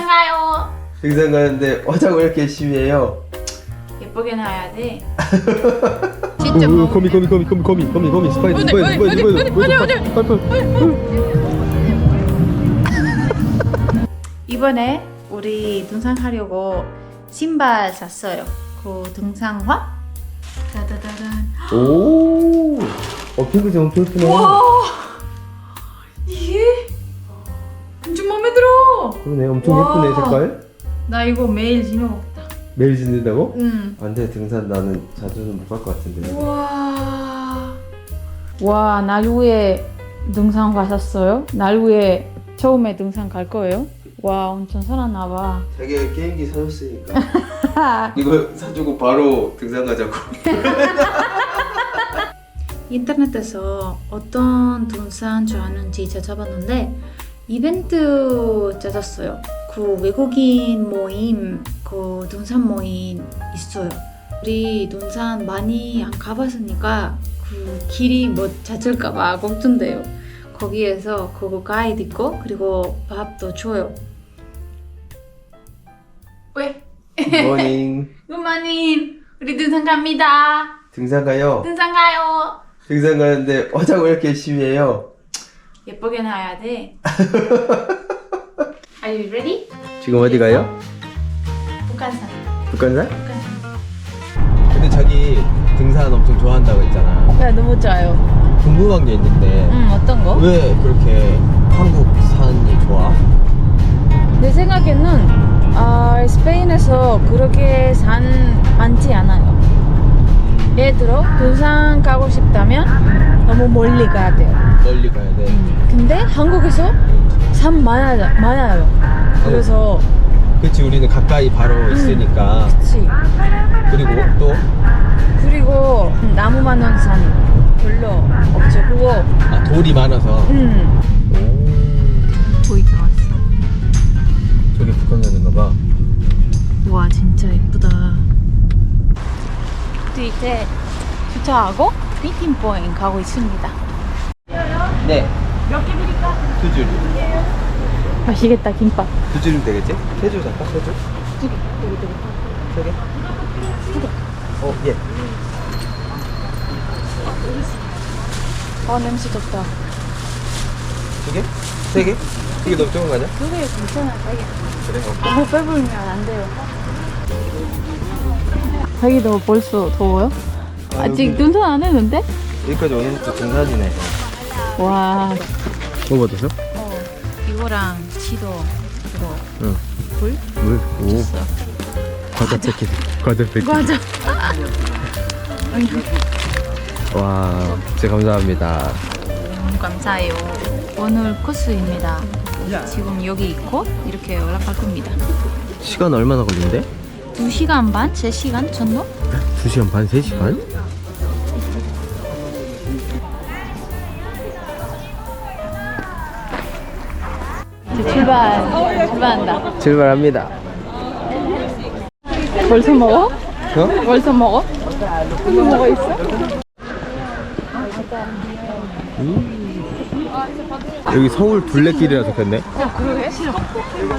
등산 가요. 등산 가는데 화장을 왜 이렇게 열심히 해요? 예쁘게 나야 돼. 진짜 어, 뭐. 거미 거미 거미 거미 거미 거미 거미 스파이더 스파이더 스파이더 스파이더 이번에 우리 등산 하려고 신발 샀어요. 그 등산화. 따다다단. 오, 어 핑크색 엄청 예쁘네. 와 그러네, 엄청 와. 예쁘네 색깔. 나 이거 매일 먹다. 매일 신는다고? 응. 안돼 등산 나는 자주는 못 갈 것 같은데. 와. 와, 날 위해 등산 가셨어요? 날 위해 처음에 등산 갈 거예요? 와, 엄청 살았나 봐. 자기가 게임기 사줬으니까 이거 사주고 바로 등산 가자고. 인터넷에서 어떤 등산 좋아하는지 찾아봤는데 이벤트 찾았어요. 그 외국인 모임, 그 등산 모임 있어요. 우리 등산 많이 안 가봤으니까 그 길이 못 찾을까봐 걱정돼요. 거기에서 그거 가이드 있고 그리고 밥도 줘요. 왜? 모닝. 루마님, 우리 등산 갑니다. 등산 가요. 등산 가요. 등산 가는데 화장을 왜 이렇게 열심히 해요? 예쁘게 나야 돼. Are you ready? 지금 어디 가요? 북한산. 북한산? 북한산. 근데 자기 등산 엄청 좋아한다고 했잖아. 네, 너무 좋아요. 궁금한 게 있는데 음, 어떤 거? 왜 그렇게 한국 산이 좋아? 내 생각에는 아, 스페인에서 그렇게 산 많지 않아요. 예를 들어 등산 가고 싶다면 너무 멀리 가야 돼요. 멀리 가야 돼. 근데 한국에서 산 많아, 많아요. 그래서 그치 우리는 가까이 바로 있으니까 그치. 그리고 또 그리고 나무 많은 산 별로 없죠. 그거 아, 돌이 많아서 음. 오, 보이 나왔어. 저기 북한산인가 봐. 와 진짜 예쁘다. 또 이제 주차하고 미팅 포인트 가고 있습니다. 네. 몇 개 드릴까? 두 줄. 맛있겠다 김밥. 두 줄이면 되겠지? 세줄 살까? 세 줄? 두 개. 여기 두 개. 세 개? 두 개. 어, 예. 아 냄새 좋다. 두 개? 세 개? 이게 너무 적은 거 아니야? 두 개 괜찮아 자기. 그래. 어. 너무 배부르면 안 돼요. 자기 너 벌써 더워요? 아, 아직 여기- 눈선 안 했는데? 여기까지 오는 것도 등산이네. 와. 뭐 받았어? 어 이거랑 지도 이거 응. 불 물? 오. 있어. 과자 패킷. 과자 패킷. 맞아. 와, 진짜 감사합니다. 너무 감사해요. 오늘 코스입니다. 지금 여기 있고 이렇게 올라갈 겁니다. 시간 얼마나 걸린대? 2시간 반? 3시간 정도? 2시간 반, 3시간? 이제 출발, 출발한다. 출발합니다. 벌써 먹어? 어? 벌써 먹어? 여기 뭐가 있어? 여기 서울 둘레길이라 적혔네.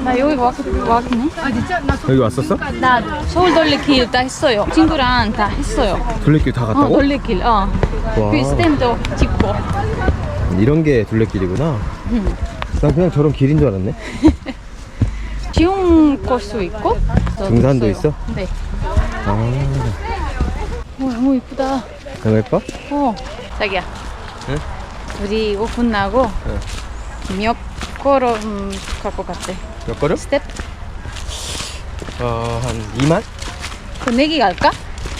나 여기 왔, 왔네. 여기 왔었어? 나 서울 돌리길 다 했어요. 친구랑 다 했어요. 둘레길 다 어, 갔다고? 돌리길, 어. 와. 그 스탬도 찍고. 이런 게 둘레길이구나. 응. 난 그냥 저런 길인 줄 알았네. 쉬운 코스 있고. 또 등산도 있어요. 있어? 네. 아, 어, 너무 이쁘다. 너무 예뻐? 어, 자기야. 응? 우리 이거 끝나고 몇 걸음 갈것 같아? 몇 걸음? 스텝? 어, 한 2만? 그 내기 갈까?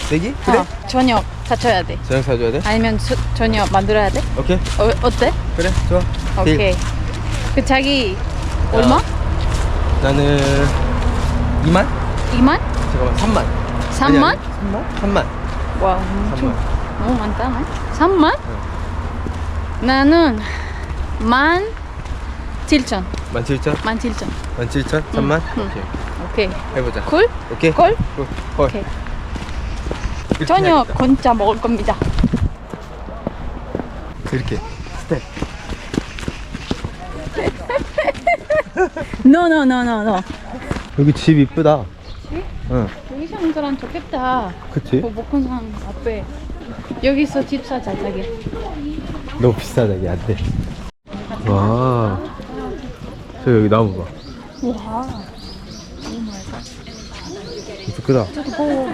내기? 그래? 어, 저녁 사쳐야 돼. 저녁 사줘야 돼? 아니면 저, 저녁 만들어야 돼? 오케이. 어, 어때? 그래, 좋아. 오케이. 딜. 그 자기 얼마? 나는 2만? 2만? 잠깐만, 3만. 3만? 3만? 3만. 와, 엄청 3만. 너무 많다. 3만? 나는 만 7천. 17,000? 17,000. 17,000? 3만? 응. 오케이. 오케이. 해보자. 쿨? 오케이. 콜? 콜. 콜. 오케이. 저녁 해야겠다. 건짜 먹을 겁니다. 이렇게. 스텝. No, no, no, no, no. 여기 집 이쁘다. 집? 응, 여기 사는 사람 좋겠다. 그치? 그 목건산 앞에 여기서 집 사자 자기. 너무 비싸다, 이게 안 돼. 와. 저 여기 나무 봐. 와. 진짜 크다. 뭐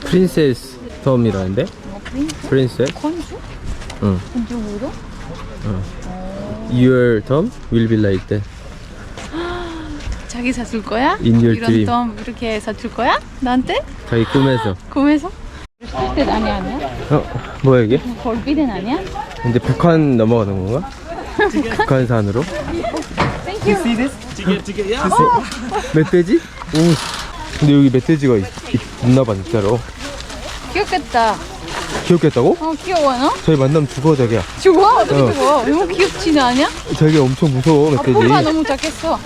프린세스? 뭐 프린스? 프린세스? 건주? 응. 건주으로? Your Tom will be like that. 자기 사줄 거야? In your 이런 dream. 덤 이렇게 사줄 거야? 나한테? 자기 꿈에서. 꿈에서? 스피드 아니야 아니야? 어, 뭐야 이게? 볼비덴 아니야? 이제 북한 넘어가는 건가? 북한산으로? 땡큐. 멧돼지? 오. 근데 여기 멧돼지가 있, 있, 있나 봐 진짜로. 귀엽겠다. 귀엽겠다고? 어 귀여워 너? 저희 만나면 죽어 자기야. 죽어? 어떻게 어. 죽어? 너무 귀엽지 너 아니야? 자기 엄청 무서워 아 멧돼지. 포가 너무 작겠어.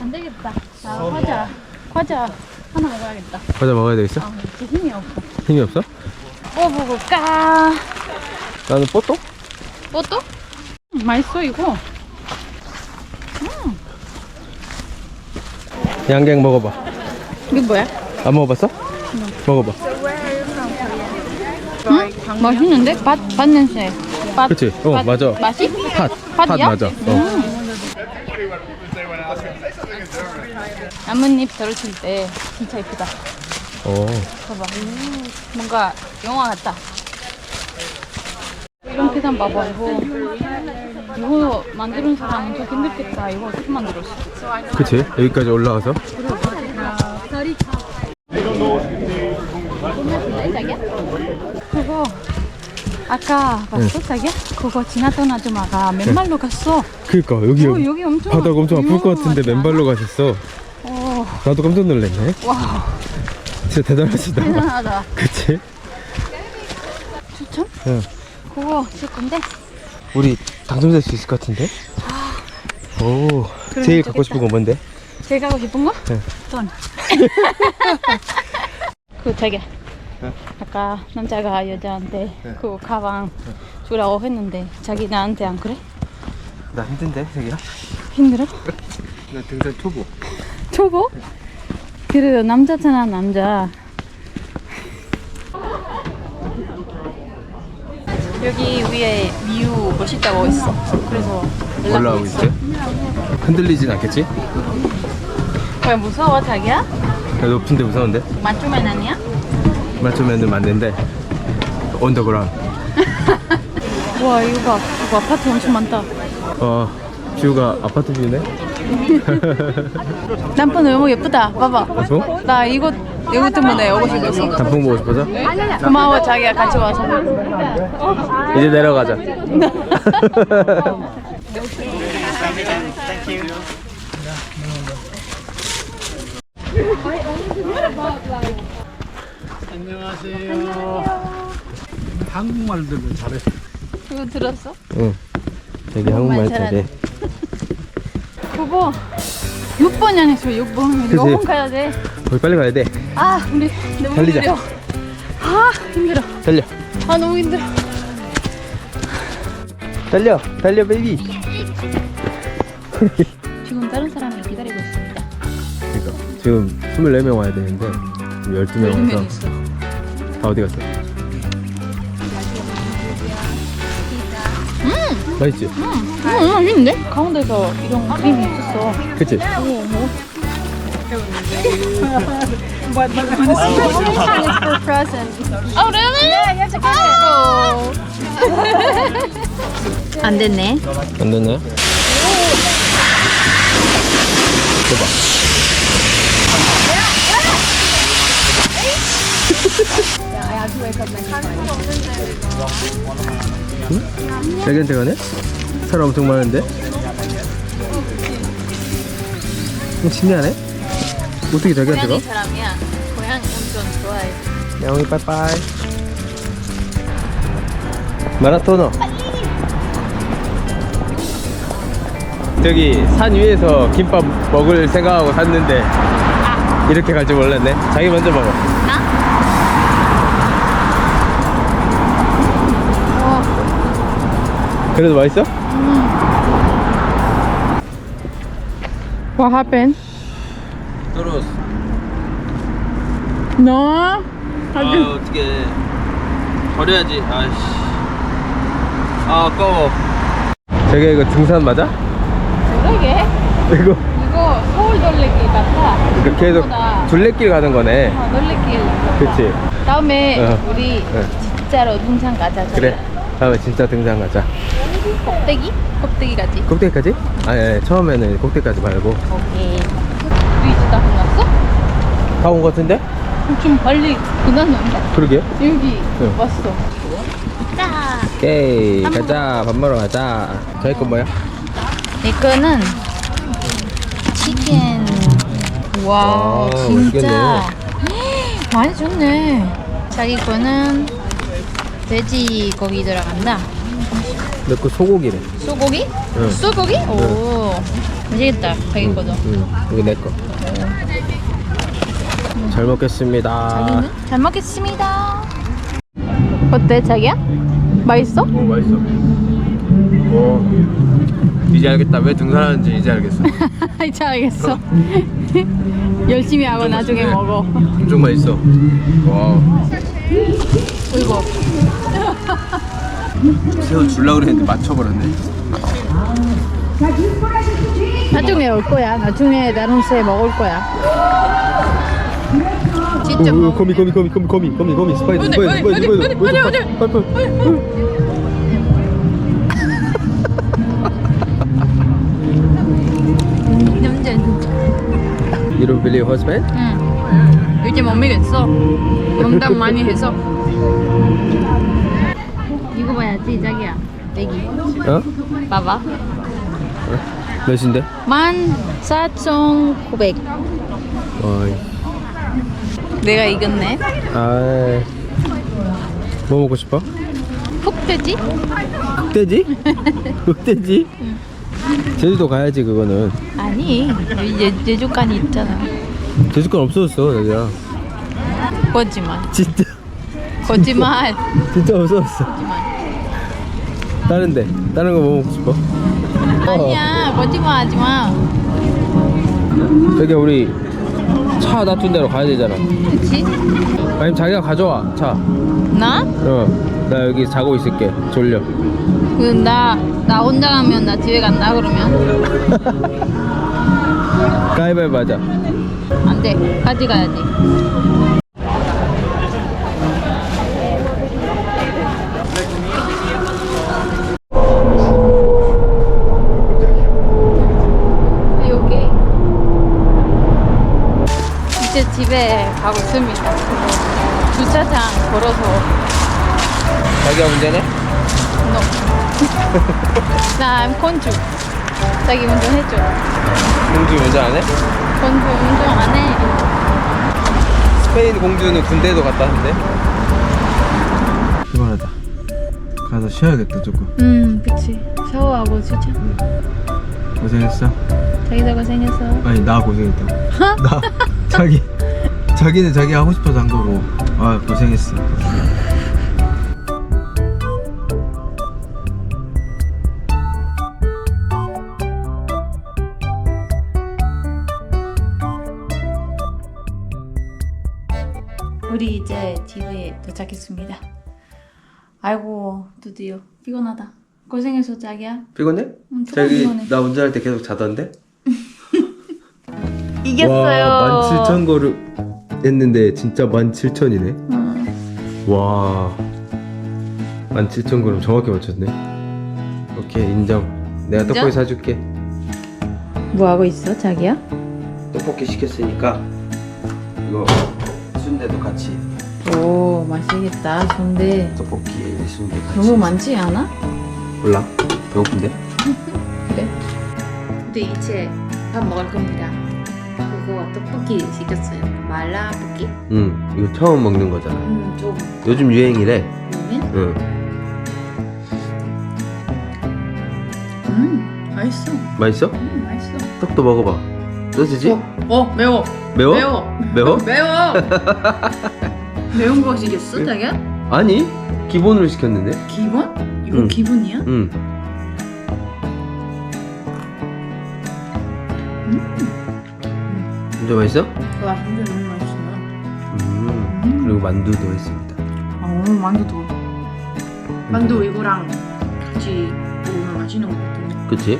안 되겠다. 나 과자 과자 하나 먹어야겠다. 과자 먹어야 되겠어? 아 진짜 힘이 없어. 힘이 없어? 뽑아볼까? 나는 뽀또? 뭐 또? 음, 맛있어 이거. 양갱 먹어봐. 이게 뭐야? 안 먹어봤어? 먹어봐. 응? 맛있는데? 밭, 밭 냄새. 밭, 그치? 어, 밭- 맞아. 맛이? 팥. 팥 팥이야? 맞아. 어. 음. 나뭇잎 떨어질 때 진짜 예쁘다. 어. 봐봐. 뭔가 영화 같다. 계산 봐봐. 이거 이거 만드는 사람 엄청 힘들겠다. 이거 어떻게 만들었어? 그치? 여기까지 올라와서. 그거 아까 봤어 자기야? 그거 지나던 아줌마가 맨발로 갔어. 그니까 여기 어, 여기 엄청 바닥 엄청 아플 것 같은데 유명한 맨발로 가셨어. 어, 나도 깜짝 놀랐네. 와 진짜 대단하시다. 대단하다. 그치? 추천? 응. 그거 줄 건데? 우리 당첨될 수 있을 것 같은데? 오. 그러면 제일. 갖고 싶은 건 뭔데? 제일 가고 싶은 거? 네. 돈. 그 자기야. 네. 아까 남자가 여자한테 네. 그 가방 주라고 했는데 자기 나한테 안 그래? 나 힘든데, 자기야? 힘들어? 나 등산 초보. 초보? 그래도 남자잖아 남자 여기 위에 뮤 멋있다고 했어 그래서 올라오고. 있어요? 흔들리진 않겠지? 왜 무서워 자기야? 나 높은데 무서운데? 맞추면 아니야? 맞추면은 맞는데. 언더그라운드. 와 이거 봐 이거 아파트 엄청 많다 어, 뷰가 아파트 뷰네? 남편 너무 예쁘다 봐봐 어? 나 이거 이거 때문에 오고 싶었어 단풍 보고 싶어서? 고마워 자기야 같이 와서 이제 내려가자. 한국말들도 잘해. 이거 들었어? 응. 되게 한국말 잘해. 그거 6번이 아니었어 6번 그치? 5번 가야 돼 거기 빨리 가야 돼. 아, 우리 너무 달리자. 힘들어. 아, 힘들어. 달려. 아, 너무 힘들어. 달려. 달려, 베이비. 지금 다른 사람이 기다리고 있습니다. 그러니까 지금 24명 와야 되는데 지금 12명 12명 와서 있어. 다 어디 갔어? 맛있지? 음, 음, 맛있는데? 가운데서 이런 크림이 있었어. 그치? Oh, really? Yeah, you have to get it. 안 됐네. 안 됐나요? 대박. 응? 자기한테 가네? 사람 엄청 많은데? 좀 신기하네? 어떻게 자기한테 가? 고양이 사람이야. 고양이 엄청 좋아해. 야옹이 빠이빠이 마라토너 저기 산 위에서 김밥 먹을 생각하고 샀는데 이렇게 갈 줄 몰랐네 자기 먼저 먹어 나? 그래도 맛있어? What happened? 떨어졌어. No. 아 어떻게 버려야지. 아씨. 아 아까워. 자기야 이거 등산 맞아? 그러게. 이거 이거 서울 놀래길 같아. 그러니까 계속 생각보다. 둘레길 가는 거네. 어, 놀래길 같아. 그치? 다음에 어. 우리 어. 진짜로 등산 가자. 그래. 다음에 진짜 등산 가자. 꼭대기? 꼭대기 가지. 꼭대기까지? 아니, 아니 처음에는 꼭대기까지 말고. 오케이. 우리 이제 다 끝났어? 다온거 같은데? 좀 빨리 끝났는데. 그러게. 여기 응. 왔어. 자. 오케이 가자 밥 먹으러 가자. 저희 거 뭐야? 내 거는 치킨. 와, 와, 진짜 많이 줬네. 자기 거는 돼지 고기 들어간다. 내거 소고기래. 소고기? 응. 소고기? 오, 맛있겠다. 자기 거도. 응, 이거 내 거. 잘 먹겠습니다. 자기는 잘 먹겠습니다. 어때, 자기야? 맛있어? 오 맛있어. 오 이제 알겠다. 왜 등산하는지 이제 알겠어. 이제 알겠어. 열심히 하고 나중에 먹어. 엄청 맛있어. 와. 이거. 새우 줄라 그랬는데 맞춰버렸네. 나중에 올 거야. 나중에 새 먹을 거야. 진짜 오, 먹. 거미 거미 거미 거미 거미 거미 거미 스파이더 스파이더 스파이더 스파이더 스파이더 스파이더 남자. You don't believe husband? 응. 요즘 못 믿겠어. 농담 많이 해서. 이거 봐야지, 자기야. 내기. 어? 봐봐. 몇인데? 14,900. 어이. 내가 이겼네. 아. 뭐 먹고 싶어? 흑돼지? 흑돼지? 흑돼지? 제주도 가야지 그거는. 아니, 제- 제주간이 있잖아. 제주권 없어졌어 여기야. 거짓말. 진짜 거짓말. 진짜 없어졌어. 거짓말. 다른데 다른 거 뭐 먹고 싶어? 아니야, 거짓말 하지 마. 저기 우리 차 놔둔 데로 가야 되잖아. 그치? 아니면 자기가 가져와 차. 나? 어. 나 여기 자고 있을게. 졸려. 그, 나, 나 혼자 가면 나 집에 간다, 그러면? 가위바위보 하자. 안 돼. 같이 가야지. 여기 이제 집에 가고 있습니다. 주차장 걸어서 자기가 문제네? no. 나콘 주. 자기 운전해줘. 공주 운전 안 해? 콘주 운전 안 해. 스페인 공주는 군대도 갔다 왔는데. 피곤하다. 가서 쉬어야겠다 조금. 음, 그치. 샤워하고 진짜. 고생했어. 자기도 고생했어. 아니 나 고생했다. 나 자기 자기는 자기 하고 싶어서 한 거고. 아 고생했어. 우리 이제 집에 도착했습니다. 아이고, 드디어 피곤하다. 고생했어, 자기야. 피곤해? 응, 조금 자기 피곤해. 나 운전할 때 계속 자던데? 이겼어요. 와 17,000거를 했는데 진짜 17,000이네. 응. 와 17,000 걸음 정확히 맞췄네. 오케이 인정. 내가 인정? 떡볶이 사줄게. 뭐 하고 있어, 자기야? 떡볶이 시켰으니까 이거 순대도 같이 오, 맛있겠다. 근데 떡볶이 순대 같이 너무 많지 않아? 몰라 배고픈데? 그래. 우리 이제 밥 먹을 겁니다. 그거 떡볶이 시켰어요. 말라 볶이? 응 이거 처음 먹는 거잖아 음, 좀 요즘 유행이래 그러면 응 음, 맛있어. 맛있어? 음, 맛있어. 떡도 먹어봐 소시지? 어, 어, 매워. 매워? 매워. 매워? 매워. 매운 거 시켰어, 자기야? 아니 기본으로 시켰는데 기본? 이거 응. 기본이야? 응 진짜 맛있어? 와 진짜 너무 맛있어요. 음. 그리고 만두도 했습니다. 어 만두도. 만두 이거랑 같이 먹으면 맛있는 것 같은데. 그치?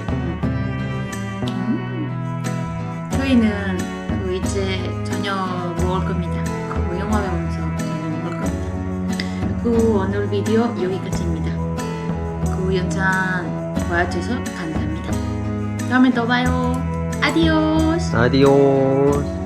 저희는 그 이제 저녁 먹을 겁니다. 그 영화배우면서 저녁 먹을 겁니다. 그 오늘 비디오 여기까지입니다. 그 영상 봐주셔서 감사합니다. 다음에 또 봐요. 아디오스. 아디오스.